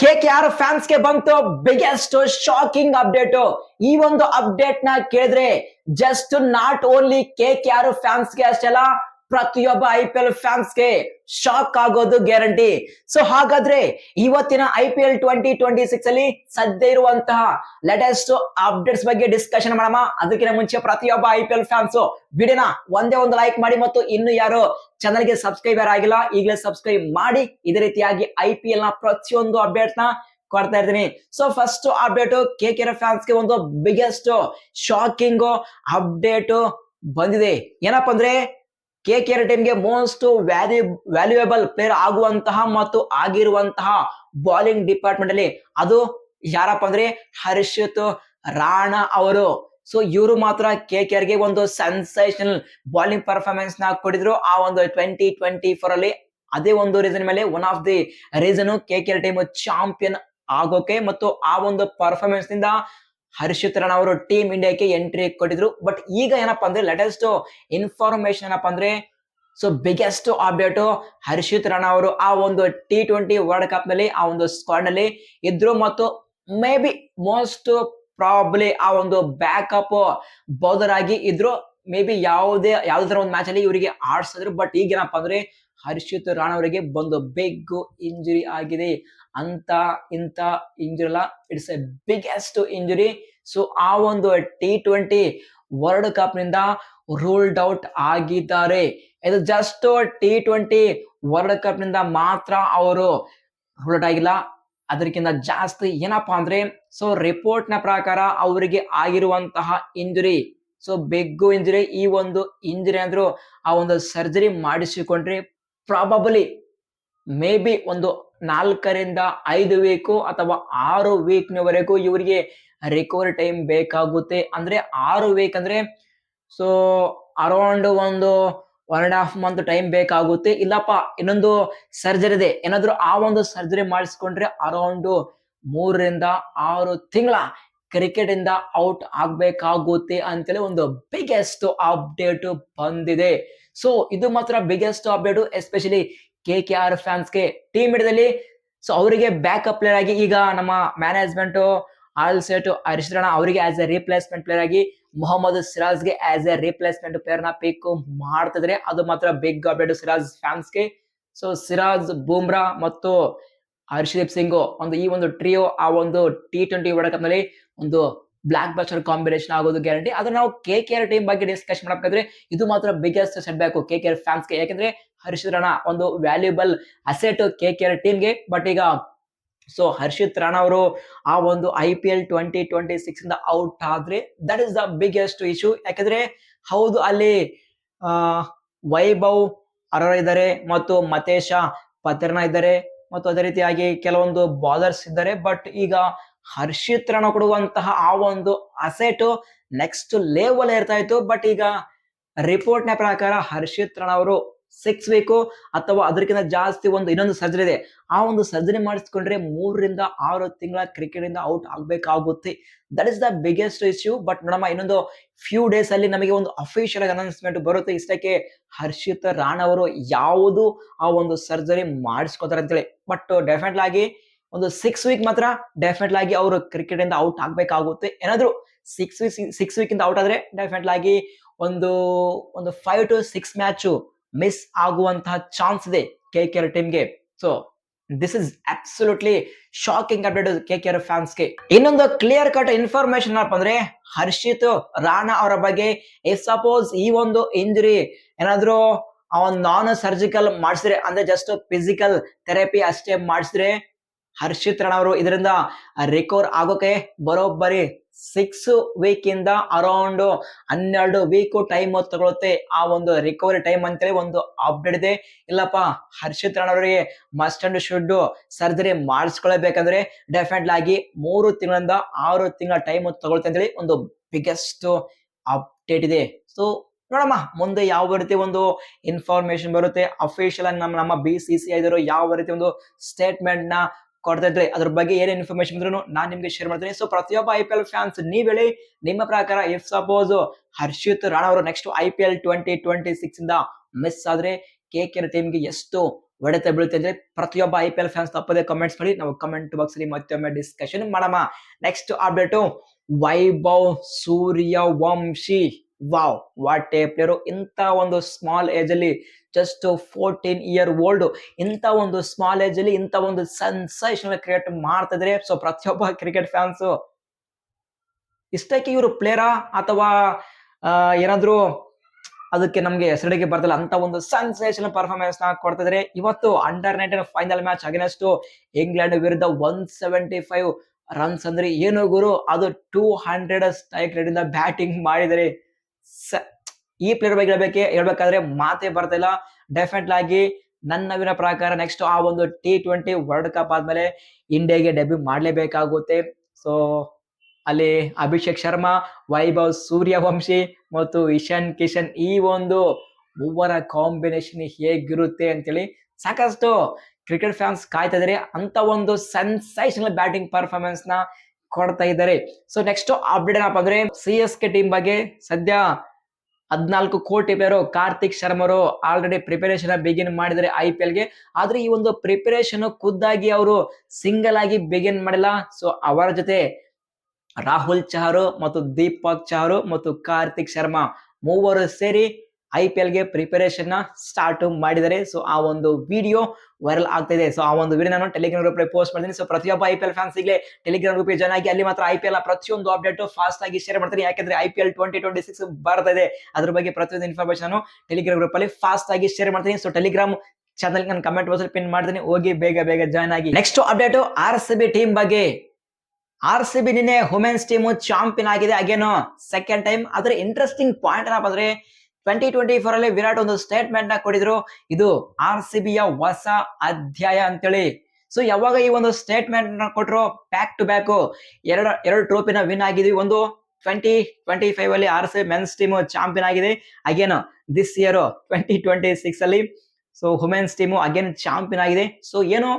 K K R ಫ್ಯಾನ್ಸ್ಗೆ ಬಂತು. Biggest shocking update ಈ ಒಂದು ಅಪ್ಡೇಟ್ನ ಕೇಳಿದ್ರೆ just not only K K R ಫ್ಯಾನ್ಸ್ಗೆ ಅಷ್ಟೆಲ್ಲ ಪ್ರತಿಯೊಬ್ಬ ಐ ಪಿ ಎಲ್ ಫ್ಯಾನ್ಸ್ಗೆ ಶಾಕ್ ಆಗೋದು ಗ್ಯಾರಂಟಿ ಸೊ ಹಾಗಾದ್ರೆ ಇವತ್ತಿನ I P L twenty twenty six ಅಲ್ಲಿ ಸದ್ಯ ಇರುವಂತಹ ಲೇಟೆಸ್ಟ್ ಅಪ್ಡೇಟ್ಸ್ ಬಗ್ಗೆ ಡಿಸ್ಕಷನ್ ಮಾಡೋಣ. ಅದಕ್ಕಿಂತ ಮುಂಚೆ ಪ್ರತಿಯೊಬ್ಬ ಐ ಪಿ ಎಲ್ ಫ್ಯಾನ್ಸ್ ವಿಡಿಯೋನ ಒಂದೇ ಒಂದು ಲೈಕ್ ಮಾಡಿ ಮತ್ತು ಇನ್ನು ಯಾರು ಚಾನಲ್ಗೆ ಸಬ್ಸ್ಕ್ರೈಬರ್ ಆಗಿಲ್ಲ, ಈಗಲೇ ಸಬ್ಸ್ಕ್ರೈಬ್ ಮಾಡಿ. ಇದೇ ರೀತಿಯಾಗಿ ಐ ಪಿ ಎಲ್ನ ಪ್ರತಿಯೊಂದು ಅಪ್ಡೇಟ್ನ ಕೊಡ್ತಾ ಇರ್ತೀನಿ. So first update K K ಫ್ಯಾನ್ಸ್ಗೆ ಒಂದು ಬಿಗ್ಗೆಸ್ಟ್ ಶಾಕಿಂಗ್ ಅಪ್ಡೇಟ್ ಬಂದಿದೆ. ಏನಪ್ಪಾ ಅಂದ್ರೆ ಕೆ ಕೆ ಟೀಮ್ಗೆ ಮೋಸ್ಟ್ ವ್ಯಾಲ್ಯೂ ವ್ಯಾಲ್ಯೂಯಬಲ್ ಪ್ಲೇಯರ್ ಆಗುವಂತಹ ಮತ್ತು ಆಗಿರುವಂತಹ ಬೌಲಿಂಗ್ ಡಿಪಾರ್ಟ್ಮೆಂಟ್ ಅಲ್ಲಿ ಅದು ಯಾರಪ್ಪ ಅಂದ್ರೆ ಹರ್ಷಿತ್ ರಾಣಾ ಅವರು. ಸೊ ಇವರು ಮಾತ್ರ ಕೆ ಕೆ ಆರ್ಗೆ ಒಂದು ಸೆನ್ಸೇಷನಲ್ ಬಾಲಿಂಗ್ ಪರ್ಫಾರ್ಮೆನ್ಸ್ನ ಕೊಡಿದ್ರು. ಆ ಒಂದು ಟ್ವೆಂಟಿ ಟ್ವೆಂಟಿ ಫೋರ್ ಅಲ್ಲಿ ಅದೇ ಒಂದು ರೀಸನ್ ಮೇಲೆ one of the reason K K R team champion ಆಗೋಕೆ ಮತ್ತು ಆ ಒಂದು ಪರ್ಫಾರ್ಮೆನ್ಸ್ನಿಂದ ಹರ್ಷಿತ್ ರಾಣಾ ಅವರು ಟೀಮ್ ಇಂಡಿಯಾಕ್ಕೆ ಎಂಟ್ರಿ ಕೊಟ್ಟಿದ್ರು. ಬಟ್ ಈಗ ಏನಪ್ಪಾ ಅಂದ್ರೆ ಲೇಟೆಸ್ಟ್ ಇನ್ಫಾರ್ಮೇಶನ್ ಏನಪ್ಪಾ ಅಂದ್ರೆ so biggest update Harshit Rana ಅವರು ಆ ಒಂದು ಟಿ ಟ್ವೆಂಟಿ ವರ್ಲ್ಡ್ ಕಪ್ನಲ್ಲಿ, ಆ ಒಂದು ಸ್ಕ್ವಾಡ್ನಲ್ಲಿ ಇದ್ರು ಮತ್ತು ಮೇ ಬಿ ಮೋಸ್ಟ್ ಪ್ರಾಬ್ಲಿ ಆ ಒಂದು ಬ್ಯಾಕಪ್ ಬೌಲರ್ ಆಗಿ ಇದ್ರು. ಮೇ ಬಿ ಯಾವುದೇ, ಯಾವ್ದೇ ತರ ಒಂದು ಮ್ಯಾಚ್ ಅಲ್ಲಿ ಇವರಿಗೆ ಆಡ್ಸಿದ್ರು. ಬಟ್ ಈಗ ಏನಪ್ಪಾ ಅಂದ್ರೆ ಹರ್ಷಿತ್ ರಾಣ ಅವರಿಗೆ ಬಂದು ಬಿಗ್ ಇಂಜುರಿ ಆಗಿದೆ. ಅಂತ, ಇಂತ ಇಂಜುರಿ ಅಲ್ಲ it's a biggest injury so ಆ ಒಂದು ಟಿ ಟ್ವೆಂಟಿ ವರ್ಲ್ಡ್ ಕಪ್ನಿಂದ ರೂಲ್ಡ್ ಔಟ್ ಆಗಿದ್ದಾರೆ. ಇದು ಜಸ್ಟ್ ಟಿ ಟ್ವೆಂಟಿ ವರ್ಲ್ಡ್ ಕಪ್ನಿಂದ ಮಾತ್ರ ಅವರು ರೂಲ್ಡ್ ಆಗಿಲ್ಲ. ಅದಕ್ಕಿಂತ ಜಾಸ್ತಿ ಏನಪ್ಪಾ ಅಂದ್ರೆ ಸೊ ರಿಪೋರ್ಟ್ನ ಪ್ರಕಾರ ಅವರಿಗೆ ಆಗಿರುವಂತಹ ಇಂಜುರಿ ಸೊ ಬೆಗ್ಗು ಇಂಜುರಿ ಈ ಒಂದು ಇಂಜುರಿ ಅಂದ್ರು ಆ ಒಂದು ಸರ್ಜರಿ ಮಾಡಿಸಿಕೊಂಡ್ರೆ ಪ್ರಾಬಬಲಿ ಮೇ ಬಿ ಒಂದು ನಾಲ್ಕರಿಂದ ಐದು ವೀಕು ಅಥವಾ ಆರು ವೀಕ್ನವರೆಗೂ ಇವರಿಗೆ ರಿಕವರಿ ಟೈಮ್ ಬೇಕಾಗುತ್ತೆ. ಅಂದ್ರೆ ಆರು ವೀಕ್ ಅಂದ್ರೆ ಸೊ ಅರೌಂಡ್ ಒಂದು one and half month time ಬೇಕಾಗುತ್ತೆ. ಇಲ್ಲಪ್ಪ, ಇನ್ನೊಂದು ಸರ್ಜರಿ ಇದೆ. ಏನಾದ್ರು ಆ ಒಂದು ಸರ್ಜರಿ ಮಾಡಿಸ್ಕೊಂಡ್ರೆ ಅರೌಂಡ್ ಮೂರರಿಂದ ಆರು ತಿಂಗಳ ಕ್ರಿಕೆಟ್ ಇಂದ ಔಟ್ ಆಗ್ಬೇಕಾಗುತ್ತೆ ಅಂತೇಳಿ ಒಂದು ಬಿಗ್ಗೆಸ್ಟ್ ಅಪ್ಡೇಟ್ ಬಂದಿದೆ. ಸೊ ಇದು ಮಾತ್ರ biggest update especially K K R ಫ್ಯಾನ್ಸ್ಗೆ team ಇಡದಲ್ಲಿ ಸೊ ಅವರಿಗೆ ಬ್ಯಾಕಪ್ ಪ್ಲೇಯರ್ ಆಗಿ ಈಗ ನಮ್ಮ management all set Harish Rana ಅವರಿಗೆ ಆಸ್ ಎ ರಿಪ್ಲೇಸ್ಮೆಂಟ್ ಪ್ಲೇಯರ್ ಆಗಿ, ಮೊಹಮ್ಮದ್ ಸಿರಾಜ್ಗೆ ಆಸ್ ಎ ರಿಪ್ಲೇಸ್ಮೆಂಟ್ ಪ್ಲೇಯರ್ನ ಪಿಕ್ ಮಾಡ್ತಿದ್ರೆ. ಅದು ಮಾತ್ರ ಬಿಗ್ ಅಪ್ಡೇಟ್ ಸಿರಾಜ್ ಫ್ಯಾನ್ಸ್ಗೆ ಸೊ ಸಿರಾಜ್, ಬೂಮ್ರಾ ಮತ್ತು ಹರ್ಷದೀಪ್ ಸಿಂಗ್ ಒಂದು ಈ ಒಂದು ಟ್ರಿಯೋ ಆ ಒಂದು ಟಿ ಟ್ವೆಂಟಿ ವರ್ಲ್ಡ್ ಕಪ್ನಲ್ಲಿ ಒಂದು ಬ್ಲಾಕ್ ಬಸ್ಟರ್ ಕಾಂಬಿನೇಷನ್ ಆಗೋದು ಗ್ಯಾರಂಟಿ ಆದ್ರೆ ನಾವು ಕೆ ಕೆ ಆರ್ ಟೀಮ್ ಬಗ್ಗೆ ಡಿಸ್ಕಷನ್ ಮಾಡಬೇಕಾದ್ರೆ ಇದು ಮಾತ್ರ biggest setback K K R ಫ್ಯಾನ್ಸ್ಗೆ ಯಾಕಂದ್ರೆ ಹರ್ಷಿತ್ ರಾಣಾ ಒಂದು valuable asset K K R ಟೀಮ್ಗೆ ಬಟ್ ಈಗ ಸೊ ಹರ್ಷಿತ್ ರಾಣಾ ಅವರು ಆ ಒಂದು I P L twenty twenty six ಇಂದ ಔಟ್ ಆದ್ರೆ that is the biggest issue ಯಾಕಂದ್ರೆ ಹೌದು, ಅಲ್ಲಿ ವೈಭವ್ ಅರೋರ ಇದ್ದಾರೆ ಮತ್ತು ಮತೇಶ ಪತ್ರನ ಇದ್ದಾರೆ ಮತ್ತು ಅದೇ ರೀತಿಯಾಗಿ ಕೆಲವೊಂದು ಬಾಲರ್ಸ್ ಇದ್ದಾರೆ. ಬಟ್ ಈಗ ಹರ್ಷಿತ್ ರಾಣಾ ಕೊಡುವಂತಹ ಆ ಒಂದು ಅಸೆಟ್ ನೆಕ್ಸ್ಟ್ ಲೇವಲ್ ಇರ್ತಾ ಇತ್ತು. ಬಟ್ ಈಗ ರಿಪೋರ್ಟ್ನ ಪ್ರಕಾರ ಹರ್ಷಿತ್ ರಾಣಾ ಅವರು ಸಿಕ್ಸ್ ಬೇಕು ಅಥವಾ ಅದಕ್ಕಿಂತ ಜಾಸ್ತಿ ಒಂದು ಇನ್ನೊಂದು ಸರ್ಜರಿ ಇದೆ. ಆ ಒಂದು ಸರ್ಜರಿ ಮಾಡಿಸ್ಕೊಂಡ್ರೆ ಮೂರರಿಂದ ಆರು ತಿಂಗಳ ಕ್ರಿಕೆಟ್ ಇಂದ out ಆಗ್ಬೇಕಾಗುತ್ತೆ. That is the biggest issue but ನೋಡಮ್ಮ ಇನ್ನೊಂದು ಫ್ಯೂ ಡೇಸ್ ಅಲ್ಲಿ ನಮಗೆ ಒಂದು ಅಫಿಷಿಯಲ್ ಆಗಿ ಅನೌನ್ಸ್ಮೆಂಟ್ ಬರುತ್ತೆ. ಇಷ್ಟಕ್ಕೆ ಹರ್ಷಿತ್ ರಾಣ್ ಅವರು ಯಾವುದು ಆ ಒಂದು ಸರ್ಜರಿ ಮಾಡಿಸ್ಕೋತಾರೆ ಅಂತೇಳಿ. ಬಟ್ ಡೆಫಿನೆಟ್ ಆಗಿ ಒಂದು ಸಿಕ್ಸ್ ವೀಕ್ ಮಾತ್ರ ಡೆಫಿನೆಟ್ ಆಗಿ ಅವರು ಕ್ರಿಕೆಟ್ ಇಂದ ಔಟ್ ಆಗ್ಬೇಕಾಗುತ್ತೆ. ಏನಾದ್ರು ಸಿಕ್ಸ್ ವೀಕ್ ಸಿಕ್ಸ್ ವೀಕ್ ಇಂದ ಔಟ್ ಆದ್ರೆ ಡೆಫಿನೆಟ್ ಆಗಿ ಒಂದು ಒಂದು five to six match miss ಆಗುವಂತಹ ಚಾನ್ಸ್ ಇದೆ ಕೆ ಕೆ ಆರ್ ಟೀಮ್ಗೆ so this is absolutely shocking update K K R ಫ್ಯಾನ್ಸ್ಗೆ ಇನ್ನೊಂದು ಕ್ಲಿಯರ್ ಕಟ್ ಇನ್ಫಾರ್ಮೇಶನ್ ಏನಪ್ಪ ಅಂದ್ರೆ, ಹರ್ಷಿತ್ ರಾಣಾ ಅವರ ಬಗ್ಗೆ ಇಫ್ ಸಪೋಸ್ ಈ ಒಂದು ಇಂಜುರಿ ಏನಾದ್ರೂ ಅವನ್ ನಾನ್ ಸರ್ಜಿಕಲ್ ಮಾಡಿಸಿದ್ರೆ, ಅಂದ್ರೆ ಜಸ್ಟ್ ಫಿಸಿಕಲ್ ಥೆರಪಿ ಅಷ್ಟೇ ಮಾಡಿಸಿದ್ರೆ, ಹರ್ಷಿತ್ ರಾಣಾ ಅವರು ಇದರಿಂದ ರಿಕವರ್ ಆಗೋಕೆ ಬರೋಬ್ಬರಿ ಸಿಕ್ಸ್ ವೀಕ್ ಇಂದ ಅರೌಂಡ್ ಹನ್ನೆರಡು ವೀಕ್ ಟೈಮ್ ತಗೊಳುತ್ತೆ. ಆ ಒಂದು ರಿಕವರಿ ಟೈಮ್ ಅಂತೇಳಿ ಒಂದು ಅಪ್ಡೇಟ್ ಇದೆ. ಇಲ್ಲಪ್ಪ, ಹರ್ಷಿತ್ ರಾಣವರಿಗೆ ಮಸ್ಟ್ ಅಂಡ್ ಶುಡ್ ಸರ್ಜರಿ ಮಾಡಿಸ್ಕೊಳ್ಬೇಕಂದ್ರೆ ಡೆಫಿನೆಟ್ ಆಗಿ ಮೂರು ತಿಂಗಳಿಂದ ಆರು ತಿಂಗಳ ಟೈಮ್ ತಗೊಳುತ್ತೆ ಅಂತೇಳಿ ಒಂದು ಬಿಗ್ಗೆಸ್ಟ್ ಅಪ್ಡೇಟ್ ಇದೆ. ಸೊ ನೋಡಮ್ಮ, ಮುಂದೆ ಯಾವ ರೀತಿ ಒಂದು ಇನ್ಫಾರ್ಮೇಶನ್ ಬರುತ್ತೆ? ಅಫಿಷಿಯಲ್ ಆಗಿ ನಮ್ಮ ನಮ್ಮ ಬಿ ಸಿ ಸಿ ಐದರು ಯಾವ ರೀತಿ ಒಂದು ಸ್ಟೇಟ್ಮೆಂಟ್ನ ಕೊಡ್ತಾ ಇದ್ರೆ ಅದ್ರ ಬಗ್ಗೆ ಏನೇ ಇನ್ಫಾರ್ಮೇಶನ್ ಇದ್ರು ನಾನು ನಿಮ್ಗೆ ಶೇರ್ ಮಾಡ್ತೀನಿ. ಸೊ ಪ್ರತಿಯೊಬ್ಬ ಐ ಪಿ ಎಲ್ ಫ್ಯಾನ್ಸ್ ನೀವ್ ಹೇಳಿ ನಿಮ್ಮ ಪ್ರಕಾರ ಇಫ್ ಸಪೋಸ್ ಹರ್ಷಿತ್ ರಾಣಾ ಅವರು next I P L twenty twenty six ಇಂದ ಮಿಸ್ ಆದ್ರೆ ಕೆ ಕೆ ಟೀಮ್ಗೆ ಎಷ್ಟು ಒಡೆತ ಬೀಳುತ್ತೆ ಅಂದ್ರೆ ಪ್ರತಿಯೊಬ್ಬ ಐ ಪಿ ಎಲ್ ಫ್ಯಾನ್ಸ್ ತಪ್ಪದೆ ಕಮೆಂಟ್ಸ್ ಮಾಡಿ. ನಾವು ಕಮೆಂಟ್ ಬಾಕ್ಸ್ ಅಲ್ಲಿ ಮತ್ತೊಮ್ಮೆ ಡಿಸ್ಕಷನ್ ಮಾಡಮ್ಮ next update Vaibhav Suryavanshi. Wow what a player ಇಂಥ ಒಂದು ಸ್ಮಾಲ್ ಏಜ್ ಅಲ್ಲಿ ಜಸ್ಟ್ ಫೋರ್ಟೀನ್ ಇಯರ್ ಓಲ್ಡ್ ಇಂಥ ಒಂದು ಸ್ಮಾಲ್ ಏಜ್ ಅಲ್ಲಿ ಇಂಥ ಒಂದು ಸೆನ್ಸೇಷನಲ್ ಕ್ರಿಯೇಟ್ ಮಾಡ್ತಾ ಇದ್ರೆ ಸೊ ಪ್ರತಿಯೊಬ್ಬ ಕ್ರಿಕೆಟ್ ಫ್ಯಾನ್ಸ್ ಇಷ್ಟಕ್ಕೆ ಇವರು ಪ್ಲೇಯರಾ ಅಥವಾ ಏನಾದ್ರು ಅದಕ್ಕೆ ನಮಗೆ ಹೆಸರಿಗೆ ಬರ್ತಲ್ಲ ಅಂತ ಒಂದು ಸೆನ್ಸೇಷನ್ ಪರ್ಫಾರ್ಮೆನ್ಸ್ನ ಕೊಡ್ತಿದ್ರೆ, ಇವತ್ತು under nineteen final match against England ವಿರುದ್ಧ ಒನ್ ಸೆವೆಂಟಿ ಫೈವ್ ರನ್ಸ್ ಅಂದ್ರೆ ಏನು ಗುರು? ಅದು ಟೂ ಹಂಡ್ರೆಡ್ ಸ್ಟೈಕ್ ರೇಟ್ ಇಂದ ಬ್ಯಾಟಿಂಗ್ ಮಾಡಿದರೆ ಈ ಪ್ಲೇಯರ್ ಬಗ್ಗೆ ಹೇಳ್ಬೇಕೆ ಹೇಳ್ಬೇಕಾದ್ರೆ ಮಾತೇ ಇಲ್ಲ. ಡೆಫಿನೆಟ್ ಆಗಿ ನನ್ನ ನವಿನ ಪ್ರಕಾರ ನೆಕ್ಸ್ಟ್ ಆ ಒಂದು ಟಿ ಟ್ವೆಂಟಿ ವರ್ಲ್ಡ್ ಕಪ್ ಆದ್ಮೇಲೆ ಇಂಡಿಯಾಗೆ ಡೆಬ್ಯೂ ಮಾಡಲೇಬೇಕಾಗುತ್ತೆ. ಸೊ ಅಲ್ಲಿ ಅಭಿಷೇಕ್ ಶರ್ಮಾ, ವೈಭವ್ ಸೂರ್ಯವಂಶಿ ಮತ್ತು ಇಶಾನ್ ಕಿಶನ್ ಈ ಒಂದು ಮೂವರ ಕಾಂಬಿನೇಷನ್ ಹೇಗಿರುತ್ತೆ ಅಂತೇಳಿ ಸಾಕಷ್ಟು ಕ್ರಿಕೆಟ್ ಫ್ಯಾನ್ಸ್ ಕಾಯ್ತಾ ಇದಾರೆ. ಅಂತ ಒಂದು ಸೆನ್ಸೇಷನಲ್ ಬ್ಯಾಟಿಂಗ್ ಪರ್ಫಾರ್ಮೆನ್ಸ್ನ ಕೊಡ್ತಾ ಇದ್ದಾರೆ ಸೊ ನೆಕ್ಸ್ಟ್ ಅಪ್ಡೇಟ್ ಏನಪ್ಪ ಅಂದ್ರೆ ಸಿ ಎಸ್ ಕೆ ಟೀಮ್ ಬಗ್ಗೆ ಸದ್ಯ ಹದ್ನಾಲ್ಕು ಕೋಟಿ ಪ್ಲೇಯರು ಕಾರ್ತಿಕ್ ಶರ್ಮರು ಆಲ್ರೆಡಿ ಪ್ರಿಪರೇಷನ್ ಬಿಗಿನ್ ಮಾಡಿದರೆ ಐ ಪಿ ಗೆ. ಆದ್ರೆ ಈ ಒಂದು ಪ್ರಿಪರೇಷನ್ ಖುದ್ದಾಗಿ ಅವರು ಸಿಂಗಲ್ ಆಗಿ ಬಿಗಿನ್ ಮಾಡಿಲ್ಲ. ಸೊ ಅವರ ಜೊತೆ ರಾಹುಲ್ ಚಹರು ಮತ್ತು ದೀಪಕ್ ಚಹರು ಮತ್ತು ಕಾರ್ತಿಕ್ ಶರ್ಮಾ ಮೂವರು ಸೇರಿ ಐ ಪಿ ಗೆ ಪ್ರಿಪರೇಷನ್ ಸ್ಟಾರ್ಟ್ ಮಾಡಿದ್ದಾರೆ. ಸೊ ಆ ಒಂದು ವಿಡಿಯೋ ವೈರಲ್ ಆಗ್ತಾ ಇದೆ. ಸೊ ಆ ಒಂದು ವಿಡಿಯೋ ನಾನು ಟೆಲಿಗ್ರಾಮ್ ಗ್ರೂಪ್ ಪೋಸ್ಟ್ ಮಾಡ್ತೀನಿ. ಸೊ ಪ್ರತಿಯೊಬ್ಬ I P L fans Telegram group join ಆಗಿ ಅಲ್ಲಿ ಮಾತ್ರ ಐ ಪಿ ಎಲ್ ಪ್ರತಿಯೊಂದು ಅಪ್ಡೇಟ್ ಫಾಸ್ಟ್ ಆಗಿ ಶೇರ್ ಮಾಡ್ತೀನಿ. ಯಾಕಂದ್ರೆ I P L twenty twenty six ಬರ್ತಾ ಇದೆ. ಅದ್ರ ಬಗ್ಗೆ ಪ್ರತಿಯೊಂದು ಇನ್ಫಾರ್ಮೇಶನ್ ಟೆಲಿಗ್ರಾಮ್ ಗ್ರೂಪ್ ಅಲ್ಲಿ ಫಾಸ್ಟ್ ಆಗಿ ಶೇರ್ ಮಾಡ್ತೀನಿ. ಸೊ ಟೆಲಿಗ್ರಾಮ್ ಚಾನಲ್ ನಾನು ಕಮೆಂಟ್ ಬಾಕ್ಸ್ ಪಿನ್ ಮಾಡ್ತೀನಿ. ಹೋಗಿ ಬೇಗ ಬೇಗ ಜಾಯ್ನ್ ಆಗಿ. Next update R C B team ಬಗ್ಗೆ. ಆರ್ ಸಿ ಬಿ ನಿನ್ನೆ ವುಮೆನ್ಸ್ ಟೀಮ್ ಚಾಂಪಿಯನ್ ಆಗಿದೆ. ಅಗೇನು ಸೆಕೆಂಡ್ ಟೈಮ್ ಆದ್ರೆ ಇಂಟ್ರೆಸ್ಟಿಂಗ್ ಪಾಯಿಂಟ್ ಏನಪ್ಪ ಅಂದ್ರೆ ಟ್ವೆಂಟಿ ಟ್ವೆಂಟಿ ಫೋರ್ ಅಲ್ಲಿ ವಿರಾಟ್ ಒಂದು ಸ್ಟೇಟ್ಮೆಂಟ್ನ ಕೊಡಿದ್ರು. ಇದು ಆರ್ ಸಿ ಯ ಹೊಸ ಅಧ್ಯಾಯ ಅಂತೇಳಿ. ಸೊ ಯಾವಾಗ ಈ ಒಂದು ಸ್ಟೇಟ್ಮೆಂಟ್ನ ಕೊಟ್ರು? ಬ್ಯಾಕ್ ಟು ಬ್ಯಾಕ್ ಎರಡು ಎರಡು ಟ್ರೋಫಿನ ವಿನ್ ಆಗಿದ್ವಿ ಒಂದು ಟ್ವೆಂಟಿ ಟ್ವೆಂಟಿ ಫೈವ್ ಅಲ್ಲಿ R C men's team champion ಆಗಿದೆ. Again this year twenty twenty six ಅಲ್ಲಿ. So women's team again champion ಆಗಿದೆ. ಸೊ ಏನು?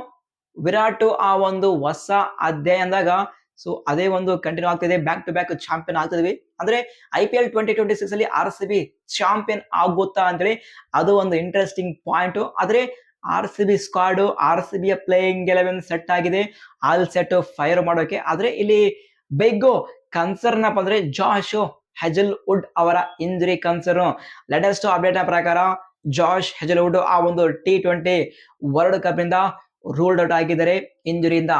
ವಿರಾಟ್ ಆ ಒಂದು ಹೊಸ ಅಧ್ಯಾಯ ಅಂದಾಗ ಸೊ ಅದೇ ಒಂದು ಕಂಟಿನ್ಯೂ ಆಗ್ತಿದೆ. ಬ್ಯಾಕ್ ಟು ಬ್ಯಾಕ್ ಚಾಂಪಿಯನ್ ಆಗ್ತಿದ್ವಿ. ಅಂದ್ರೆ I P L twenty twenty six ಅಲ್ಲಿ ಆರ್ ಸಿ ಬಿ ಚಾಂಪಿಯನ್ ಆಗುತ್ತಾ ಅಂತೇಳಿ ಅದು ಒಂದು ಇಂಟ್ರೆಸ್ಟಿಂಗ್ ಪಾಯಿಂಟ್ ಆದ್ರೆ R C B squad R C ಬಿಯ playing eleven set ಆಗಿದೆ. ಆಲ್ ಸೆಟ್ ಫೈರ್ ಮಾಡೋಕೆ. ಆದ್ರೆ ಇಲ್ಲಿ ಬೆಗ್ಗು ಕನ್ಸರ್ನ್ ಅಪ್ಪ ಅಂದ್ರೆ ಜಾಶ್ ಹೆಜಲ್ ವುಡ್ ಅವರ ಇಂಜುರಿ ಕನ್ಸರ್ನ್ ಲೇಟೆಸ್ಟ್ ಅಪ್ಡೇಟ್ ಪ್ರಕಾರ ಜಾಶ್ ಹೆಜಲ್ ವುಡ್ ಆ ಒಂದು ಟಿ ಟ್ವೆಂಟಿ ವರ್ಲ್ಡ್ ಕಪ್ ಇಂದ ರೂಲ್ಡ್ ಔಟ್ ಆಗಿದ್ದಾರೆ ಇಂಜುರಿಯಿಂದ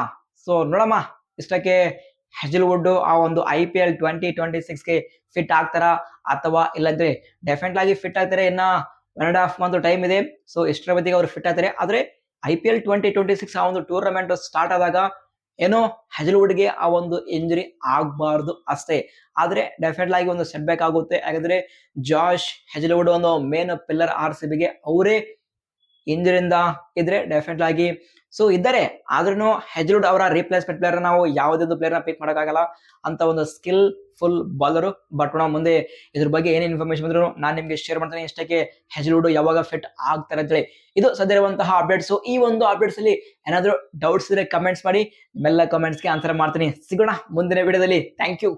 ಸೊ ನೋಡಮ್ಮ. ಇಷ್ಟಕ್ಕೆ ಹೆಜಲ್ವುಡ್ ಆ ಒಂದು I P L twenty twenty ಸಿಕ್ಸ್ಗೆ fit ಆಗ್ತಾರಾ ಅಥವಾ ಇಲ್ಲಾಂದ್ರೆ ಡೆಫಿನೆಟ್ ಆಗಿ ಫಿಟ್ ಆಗ್ತಾರೆ ಇನ್ನ one and half month time ಇದೆ. ಸೊ ಇಷ್ಟರ ಬದಿಗೆ ಅವರು ಫಿಟ್ ಆಗ್ತಾರೆ? ಆದ್ರೆ I P L twenty twenty six ಆ ಒಂದು ಟೂರ್ನಮೆಂಟ್ ಸ್ಟಾರ್ಟ್ ಆದಾಗ ಏನೋ ಹೆಜಲ್ವುಡ್ಗೆ ಆ ಒಂದು ಇಂಜುರಿ ಆಗಬಾರ್ದು ಅಷ್ಟೇ. ಆದ್ರೆ ಡೆಫಿನೆಟ್ ಆಗಿ ಒಂದು ಸೆಟ್ ಬ್ಯಾಕ್ ಆಗುತ್ತೆ. ಯಾಕಂದ್ರೆ ಜಾಶ್ ಹೆಜಲ್ವುಡ್ ಒಂದು ಮೇನ್ ಪಿಲ್ಲರ್ ಆರ್ ಸಿ ಬಿಗೆ ಅವರೇ ಇಂಜುರಿಯಿಂದ ಇದ್ರೆ ಡೆಫಿನೆಟ್ ಆಗಿ ಸೊ ಇದ್ದಾರೆ ಆದ್ರೂ ಹೆಜ್ರುಡ್ ಅವರ ರಿಪ್ಲೇಸ್ಮೆಂಟ್ ಪ್ಲೇಯರ್ ನಾವು ಯಾವುದೇ ಪ್ಲೇಯರ್ನ ಪಿಕ್ ಮಾಡೋಕ್ಕಾಗಲ್ಲ ಅಂತ ಒಂದು ಸ್ಕಿಲ್ ಫುಲ್ ಬಾಲರು ಬಟ್ ನಾವು ಮುಂದೆ ಇದ್ರ ಬಗ್ಗೆ ಏನೇ ಇನ್ಫಾರ್ಮೇಶನ್ ಬಂದ್ರು ನಾನು ನಿಮ್ಗೆ ಶೇರ್ ಮಾಡ್ತೀನಿ. ಇಷ್ಟಕ್ಕೆ ಹೆಜ್ರುಡ್ ಯಾವಾಗ ಫಿಟ್ ಆಗ್ತಾರೆ ಅಂತೇಳಿ. ಇದು ಸದ್ಯ ಸದ್ಯವಂತಹ ಅಪ್ಡೇಟ್ಸ್ ಈ ಒಂದು ಅಪ್ಡೇಟ್ಸ್ ಅಲ್ಲಿ ಏನಾದ್ರು ಡೌಟ್ಸ್ ಇದ್ರೆ ಕಮೆಂಟ್ಸ್ ಮಾಡಿ. ನಿಮ್ಮೆಲ್ಲ ಕಮೆಂಟ್ಸ್ಗೆ ಆನ್ಸರ್ ಮಾಡ್ತೀನಿ. ಸಿಗೋಣ ಮುಂದಿನ ವಿಡಿಯೋದಲ್ಲಿ ಥ್ಯಾಂಕ್ ಯು